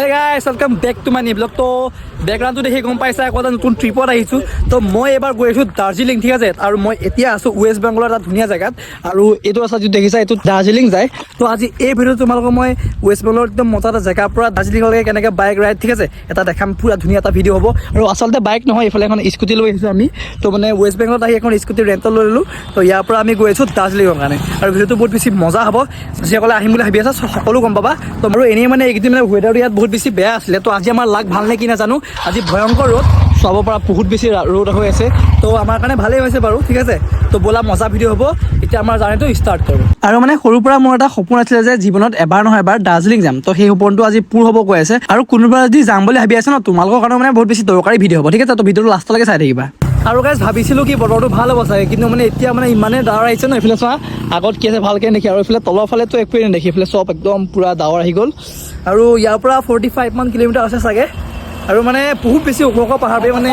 Hey guys welcome back to my blog তো বেকগ্ৰাউণ্ডটো দেখি, গম পাইছা আকৌ নতুন ট্ৰিপত আহিছোঁ। তো মই এবাৰ গৈ আছোঁ দাৰ্জিলিং, ঠিক আছে? আৰু মই এতিয়া আছোঁ ৱেষ্ট বেংগলৰ এটা ধুনীয়া জেগাত। আৰু এইটো আছে যিটো দেখিছা, এইটো দাৰ্জিলিং যায়। তো আজি এই ভিডিঅ'টো তোমালোকক মই ৱেষ্ট বেংগলৰ একদম মজা এটা জেগাৰ পৰা দাৰ্জিলিঙলৈকে কেনেকৈ বাইক ৰাইড ঠিক আছে? এটা দেখাম, পূৰা ধুনীয়া এটা ভিডিঅ' হ'ব। আৰু আচলতে বাইক নহয়, এইফালে এখন স্কুটি লৈ আহিছোঁ আমি। তো মানে ৱেষ্ট বেংগলত আহি এখন স্কুটি ৰেণ্টত লৈ ল'লোঁ। তো ইয়াৰ পৰা আমি গৈ আছোঁ দাৰ্জিলিঙৰ কাৰণে। আৰু ভিডিঅ'টো বহুত বেছি মজা হ'ব। যিসকলে আহিম বুলি ভাবি আছা সকলো গম পাবা। তো আৰু এনেই মানে এইকেইদিন মানে ৱেডাৰটো ইয়াত বহুত বেছি বেয়া আছিলে। তো আজি আমাৰ লাগ ভালো নে কি নাজানো। আজি ভয়ংকৰ ৰ'দ। চাব পৰা বহুত বেছি ৰ'দ হৈ আছে। তো আমাৰ কাৰণে ভালেই হৈছে বাৰু, ঠিক আছে? তো ব'লা, মজা ভিডিঅ' হ'ব। এতিয়া আমাৰ জাৰ্ণিটো ষ্টাৰ্ট কৰোঁ। আৰু মানে সৰুৰ পৰা মোৰ এটা সপোন আছিলে যে জীৱনত এবাৰ নহয় এবাৰ দাৰ্জিলিং যাম। তো সেই সপোনটো আজি পূৰ হ'ব গৈ আছে। আৰু কোনোবা যদি যাম বুলি ভাবি আছে ন, তোমালোকৰ কাৰণে মানে বহুত বেছি দৰকাৰী ভিডিঅ' হ'ব। ঠিক আছে? তো ভিডিঅ'টো লাষ্টলৈকে চাই থাকিবা। আৰু গাইজ ভাবিছিলোঁ কি বতৰটো ভালো হ'ব চাগে। কিন্তু মানে এতিয়া মানে ইমানেই ডাৱৰ আহিছে ন, এইফালে চোৱা। আগত কি আছে, ভালকৈ দেখি আৰু এইফালে তলৰ ফালেতো একোৱেই নেদেখি। এইফালে চব একদম পূৰা ডাৱৰ আহি গ'ল। আৰু ইয়াৰ পৰা ফৰ্টি ফাইভ মান কিলোমিটাৰ আছে চাগে। আৰু মানে বহুত বেছি ওখ ওখ পাহাৰ মানে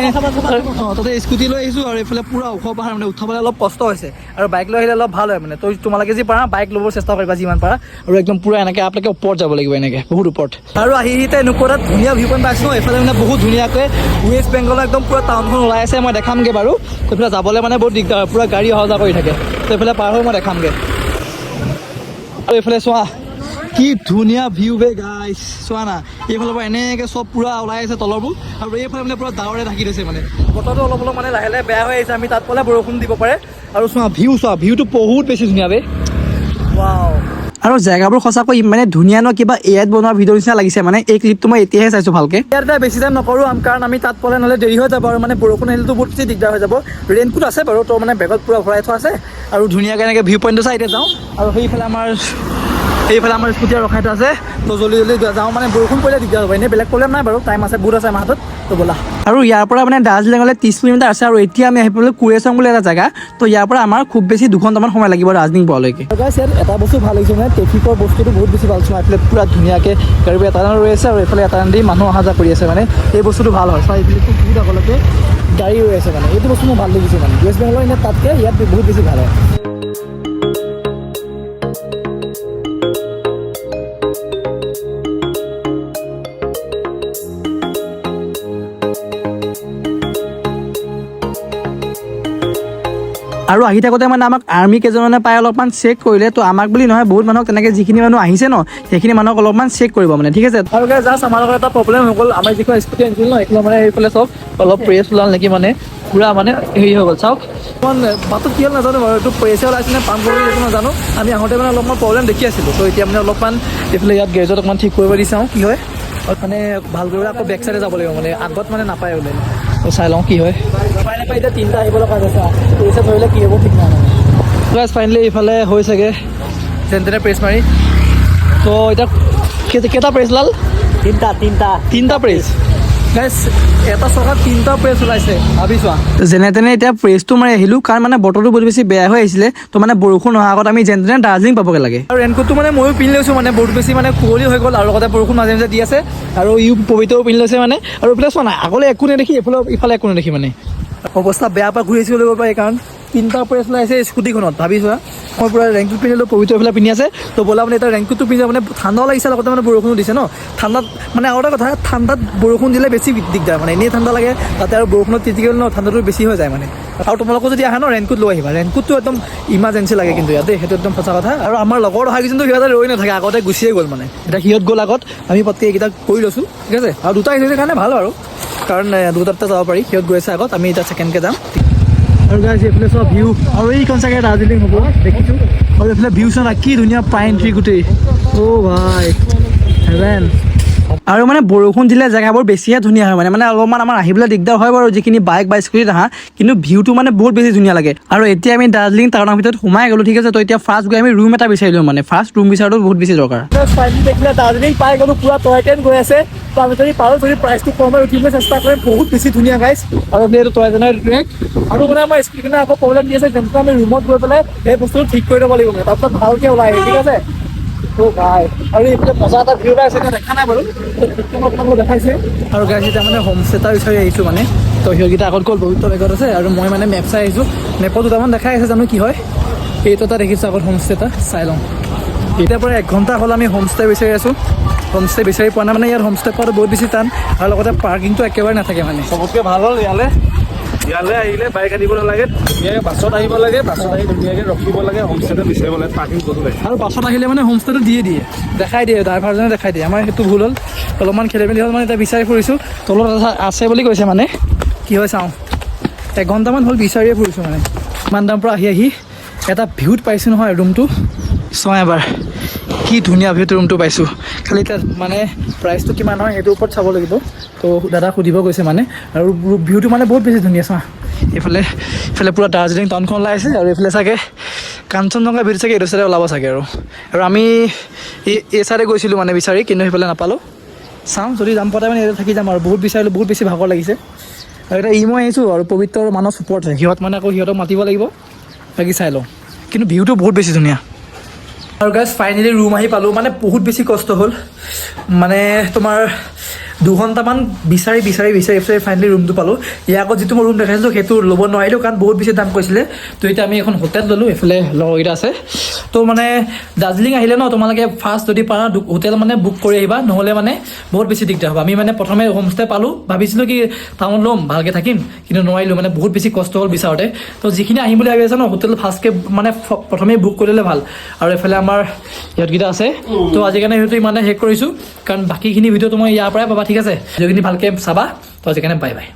তাতে স্কুটি লৈ আহিছোঁ আৰু এইফালে পূৰা ওখ পাহাৰ মানে উঠাবলৈ অলপ কষ্ট হৈছে। আৰু বাইক লৈ আহিলে অলপ ভালো হয় মানে। তো তোমালোকে যি পাৰা বাইক ল'ব চেষ্টা কৰিবা যিমান পাৰা। আৰু একদম পূৰা এনেকৈ আপোনালোকে ওপৰত যাব লাগিব এনেকৈ বহুত ওপৰত। আৰু আহি আহিতে এনেকুৱা এটা ধুনীয়া ভিউ পইণ্ট পাইছোঁ। এইফালে মানে বহুত ধুনীয়াকৈ ৱেষ্ট বেংগলৰ একদম পূৰা টাউনখন ওলাই আছে মই দেখামগৈ বাৰু। এইফালে যাবলৈ মানে বহুত দিগদাৰ পূৰা গাড়ী অহা যোৱা কৰি থাকে। তো এইফালে পাৰ হৈ মই দেখামগৈ। আৰু এইফালে চোৱা কি ধুনীয়া ভিউ বে গাইছ চোৱা না এইফালৰ পৰা এনেকৈ চব পূৰা ওলাই আছে তলৰবোৰ। আৰু এইফালে মানে পূৰা ডাৱৰে ঢাকি দিছে মানে। বতৰটো অলপ অলপ মানে লাহে লাহে বেয়া হৈ আহিছে আমি তাত পালে বৰষুণ দিব পাৰে। আৰু চোৱা ভিউ চোৱা ভিউটো বহুত বেছি ধুনীয়া বে। আৰু জেগাবোৰ সঁচাকৈ ইমানে ধুনীয়া ন কিবা এয়াত বনোৱা ভিডিঅ' নিচিনা লাগিছে মানে। এই ক্লিপটো মই এতিয়াহে চাইছোঁ ভালকৈ। ইয়াতে বেছি টাইম নকৰোঁ কাৰণ আমি তাত পলে নহ'লে দেৰি হৈ যাব আৰু মানে বৰষুণ আহিলেতো বহুত বেছি দিগদাৰ হৈ যাব। ৰেইনকোট আছে বাৰু তো মানে বেগত পূৰা ভৰাই থোৱা আছে। আৰু ধুনীয়াকৈ এনেকৈ ভিউ পইণ্টটো চাই এতিয়া যাওঁ। আৰু সেইফালে আমাৰ এইফালে আমাৰ স্কুটি ৰখাই থোৱা আছে। তো জল্দি জল্দি যাওঁ মানে বৰষুণ পৰিলে দিগদাৰ হ'ব। এনেই বেলেগ প্ৰব্লেম নাই বাৰু। টাইম আছে বহুত আছে আমাৰ হাতত। তো ব'লা। আৰু ইয়াৰ পৰা মানে দাৰ্জিলিঙলৈ ত্ৰিছ কিলোমিটাৰ আছে আৰু এতিয়া আমি আহি পালোঁ কুৱেচং বুলি এটা জেগা। তো ইয়াৰ পৰা আমাৰ খুব বেছি দুঘণ্টামান সময় লাগিব দাৰ্জিলিং পোৱালৈকে। ইয়াত এটা বস্তু ভালো লাগিছে মানে ট্ৰেফিকৰ বস্তুটো বহুত বেছি ভালো। চোৱা এইফালে পূৰা ধুনীয়াকৈ গাড়ীবোৰ এটা ৰৈ আছে আৰু এইফালে এটা দি মানুহ অহা যোৱা কৰি আছে মানে। এই বস্তুটো ভালো হয়। চোৱা এইফালে বহুত আগলৈকে গাড়ী ৰৈ আছে মানে। এইটো বস্তু মোৰ ভালো লাগিছে মানে। ৱেষ্ট বেংগলৰ এনে তাতকৈ ইয়াত বহুত বেছি ভালো হয়। আৰু আহি থাকোঁতে মানে আমাক আৰ্মি কেইজনমানে পাই অলপমান চেক কৰিলে, তো আমাক বুলি নহয়, বহুত মানুহক তেনেকৈ যিখিনি মানুহ আহিছে ন, সেইখিনি মানুহক অলপমান চেক কৰিব মানে ঠিক আছে? আৰু জাষ্ট আমাৰ লগত এটা প্ৰব্লেম হৈ গ'ল, আমাৰ যিখন স্কুটি আনিছিল ন এইখন মানে এইফালে চব অলপ প্ৰেছ ওলাল নেকি মানে পূৰা মানে হেৰি হৈ গ'ল, চাওক। অকণমান বাটত কি হ'ল নাজানো বাৰু, এইটো প্ৰেছে ওলাইছে নে পাম্প কৰিব এইটো নাজানো। আমি আহোঁতে মানে অলপমান প্ৰব্লেম দেখি আছিলোঁ, তো এতিয়া মানে অলপমান এইফালে ইয়াত গেৰেজত অকণমান ঠিক কৰিব দি চাওঁ, কি হয়। মানে ভালো কৰিবলৈ আকৌ বেক চাইডে যাব লাগিব মানে আগত মানে নাপায় ওলাই তো চাই লওঁ কি হয়। এতিয়া তিনিটা আহিব লগা আছে পইচা ধৰিলে কি হ'ব ঠিক নাই। প্লাছ ফাইনেলি এইফালে হৈছেগৈ। যেন তেনে প্ৰেছ মাৰি। তো এতিয়া কেইটা প্ৰেছ লাল? তিনটা তিনটা। তিনিটা প্ৰেছ এটা চকাত তিনিটা প্ৰেছ ওলাইছে ভাবি চোৱা। যেনে তেনে এতিয়া প্ৰেছটো মাৰি আহিলোঁ কাৰণ মানে বতৰটো বহুত বেছি বেয়া হৈ আহিছিলে তো মানে বৰষুণ অহাৰ আগত আমি যেনে তেনে দাৰ্জিলিং পাবগৈ লাগে। আৰু ৰেইনকোটটো মানে ময়ো পিন্ধি লৈছোঁ মানে বহুত বেছি মানে কুঁৱলী হৈ গ'ল আৰু লগতে বৰষুণ মাজে মাজে দি আছে আৰু ইও পবিত্ৰও পিন্ধি লৈছে মানে। আৰু এইফালে চোৱা নাই আগলৈ একো নেদেখি এইফালে ইফালে একো নেদেখি মানে। অৱস্থা বেয়া পৰা ঘূৰি আহিছোঁ লাগিব পাৰে কাৰণ। তিনিটা প্ৰেছ ওলাইছে স্কুটিখনত ভাবি চোৱা মই পূৰা ৰেংকুট পিন্ধিলোঁ, পবিত্ৰ এইফালে পিন্ধি আছে। তো ব'লা মানে এতিয়া ৰেংকুটটো পিন্ধি মানে ঠাণ্ডাও লাগিছে, লগতে মানে বৰষুণো দিছে ন? ঠাণ্ডাত মানে আৰু এটা কথা, ঠাণ্ডাত বৰষুণ দিলে বেছি দিগদাৰ মানে এনেই ঠাণ্ডা লাগে, তাতে আৰু বৰষুণত তিতি গ'লে ন, ঠাণ্ডাটো বেছি হৈ যায় মানে। আৰু তোমালোকৰ যদি আহে ন ৰেইনকোট লৈ আহিবা। ৰেইনকোটটো একদম ইমাৰ্জেঞ্চি লাগে কিন্তু ইয়াতে, সেইটো একদম সঁচা কথা। আৰু আমাৰ লগৰ অহা কিন্তু সিহঁতে ৰৈ নাথাকে, আগতে গুচিয়ে গ'ল মানে। এতিয়া সিহঁত গ'ল আগত, আমি পটকৈ এইকেইটা কৰি লৈছোঁ, ঠিক আছে? আৰু দুটা আহিছে কাৰণে ভালো আৰু। কাৰণ এ, দুটাতে যাব পাৰি। সিহঁত গৈ আছে আগত আমি এতিয়া ছেকেণ্ডকৈ যাম। আৰু গাইছ এইফালে চব ভিউ আৰু এইখন চাগে দাৰ্জিলিং হ'ব দেখিছোঁ। আৰু এইফালে ভিউ চোৱা কি ধুনীয়া পাইন ট্ৰি গোটেই। অ' ভাই হেভেন আৰু মানে বৰষুণ দিলে জেগাবোৰ বেছিহে ধুনীয়া হয় মানে মানে অলপমান আমাৰ আহিবলৈ দিগদাৰ হয় বাৰু যিখিনি বাইক বা স্কুটিত আহা, কিন্তু ভিউটো মানে বহুত বেছি ধুনীয়া লাগে। আৰু এতিয়া আমি দাৰ্জিলিং টাউনৰ ভিতৰত সোমাই গ'লো, ঠিক আছে, তো এতিয়া ফাৰ্ষ্ট গৈ আমি ৰুম এটা বিচাৰিলোঁ মানে ফাৰ্ষ্ট ৰুম বিচাৰটো বহুত বেছি দৰকাৰ। দাৰ্জিলিং পাই গ'লো, পুৰা টয় ট্ৰেইন গৈ আছে, তো আমি যদি পাৰোঁ, যদি প্ৰাইচটো কমাই উঠিবলৈ চেষ্টা কৰিম, বহুত বেছি ধুনীয়া গাইছ আৰু এইটো টয় ট্ৰেইনৰ ট্ৰেক আৰু মানে আমাৰ স্কুটিখনে আকৌ প্ৰব্লেম দি আছে যেনেকৈ আমি ৰুমত গৈ পেলাই সেই বস্তুটো ঠিক কৰি ল'ব লাগিব। তাৰপিছত ভালকৈ ওলাই আহিম ঠিক আছে? অ' ভাই, আৰু এইফালে মজা এটা এতিয়া দেখা নাই বাৰু। দেখাইছে। আৰু গাইছ এতিয়া মানে হোম ষ্টে এটা বিচাৰি আহিছোঁ মানে। তো সিহঁতকেইটা আগত গ'ল পবিত্ৰ বেগত আছে, আৰু মই মানে মেপ চাই আহিছোঁ। মেপত দুটামান দেখাই আছে, জানো কি হয়। এইটো এটা দেখিছোঁ আগত হোম ষ্টে এটা চাই লওঁ। এতিয়াৰ পৰা এক ঘণ্টা হ'ল আমি হোম ষ্টে বিচাৰি আছোঁ। হোমষ্টে বিচাৰি পোৱা নাই মানে ইয়াত হোমষ্টে পোৱাটো বহুত বেছি টান, আৰু লগতে পাৰ্কিংটো একেবাৰে নাথাকে মানে। চবতকৈ ভালো হ'ল ইয়ালে। ইয়ালে আহিলে বাইক আনিব নালাগে, ধুনীয়াকৈ বাছত আহিব লাগে, বাছত আহি ধুনীয়াকৈ ৰখিব লাগে হোমষ্টেতে বিচাৰিব লাগে পাৰ্কিং কৰিব লাগে। আৰু বাছত আহিলে মানে হোমষ্টেটো দিয়ে দিয়ে, দেখাই দিয়ে ড্ৰাইভাৰজনে দেখাই দিয়ে। আমাৰ সেইটো ভুল হ'ল, অলপমান খেলি মেলি হ'ল মানে এতিয়া বিচাৰি ফুৰিছোঁ। তলত আছে বুলি কৈছে মানে। কি হয় চাওঁ। এঘণ্টামান হ'ল বিচাৰিয়ে ফুৰিছোঁ মানে। ইমান দামৰ পৰা আহি আহি এটা ভিউত পাইছোঁ নহয় ৰুমটো চাওঁ এবাৰ। কি ধুনীয়া ভিউত ৰুমটো পাইছোঁ। খালি তাত মানে প্ৰাইচটো কিমান হয় সেইটোৰ ওপৰত চাব লাগিব। তো দাদাক সুধিব গৈছে মানে। আৰু ভিউটো মানে বহুত বেছি ধুনীয়া চোৱা। এইফালে এইফালে পূৰা দাৰ্জিলিং টাউনখন ওলাই আছে আৰু এইফালে চাগে কাঞ্চনজংঘা ভিউ চাগে এইটো চাইডে ওলাব চাগে আৰু। আৰু আমি এই এই চাইডে গৈছিলোঁ মানে বিচাৰি, কিন্তু সেইফালে নাপালোঁ। চাওঁ যদি যাম পতাই মানে থাকি যাম আৰু। বহুত বিচাৰিলোঁ, বহুত বেছি ভাগৰ লাগিছে। আৰু এতিয়া ই মই আহিছোঁ আৰু, পবিত্ৰ মানৰ ওপৰত হয় সিহঁত মানে আকৌ সিহঁতক মাতিব লাগিব। বাকী চাই লওঁ। কিন্তু ভিউটো বহুত বেছি ধুনীয়া। আৰু গাইজ ফাইনেলি ৰুম আহি পালোঁ। মানে বহুত বেছি কষ্ট হ'ল। মানে তোমাৰ দুঘণ্টামান বিচাৰি বিচাৰি বিচাৰি বিচাৰি ফাইনেলি ৰুমটো পালোঁ। ইয়াৰ আগত যিটো মই ৰুম দেখাইছিলোঁ, সেইটো ল'ব নোৱাৰিলোঁ কাৰণ বহুত বেছি দাম কৈছিলে। তো এতিয়া আমি এখন হোটেল ল'লোঁ, এইফালে লগৰকেইটা আছে। তো মানে দাৰ্জিলিং আহিলে ন, তোমালোকে ফাৰ্ষ্ট যদি পাৰা হোটেল মানে বুক কৰি আহিবা, নহ'লে মানে বহুত বেছি দিগদাৰ হ'ব। আমি মানে প্ৰথমে হোমষ্টে পালোঁ, ভাবিছিলোঁ কি টাউনত ল'ম, ভালকৈ থাকিম, কিন্তু নোৱাৰিলোঁ মানে বহুত বেছি কষ্ট হ'ল বিচাৰোঁতে। তো যিখিনি আহিম বুলি ভাবি আছে ন, হোটেল ফাৰ্ষ্টকৈ মানে প্ৰথমেই বুক কৰি ল'লে ভালো। আৰু এইফালে আমাৰ ইহঁতকেইটা আছে। তো আজি কাৰণে সেইটো ইমানে শেষ কৰিছোঁ, কাৰণ বাকীখিনি ভিডিঅ' তোমাৰ ইয়াৰ পৰাই পাবা। ঠিক আছে? ভিডিঅ'খিনি ভালকৈ চাবা তো আজি কাৰণে বাই বাই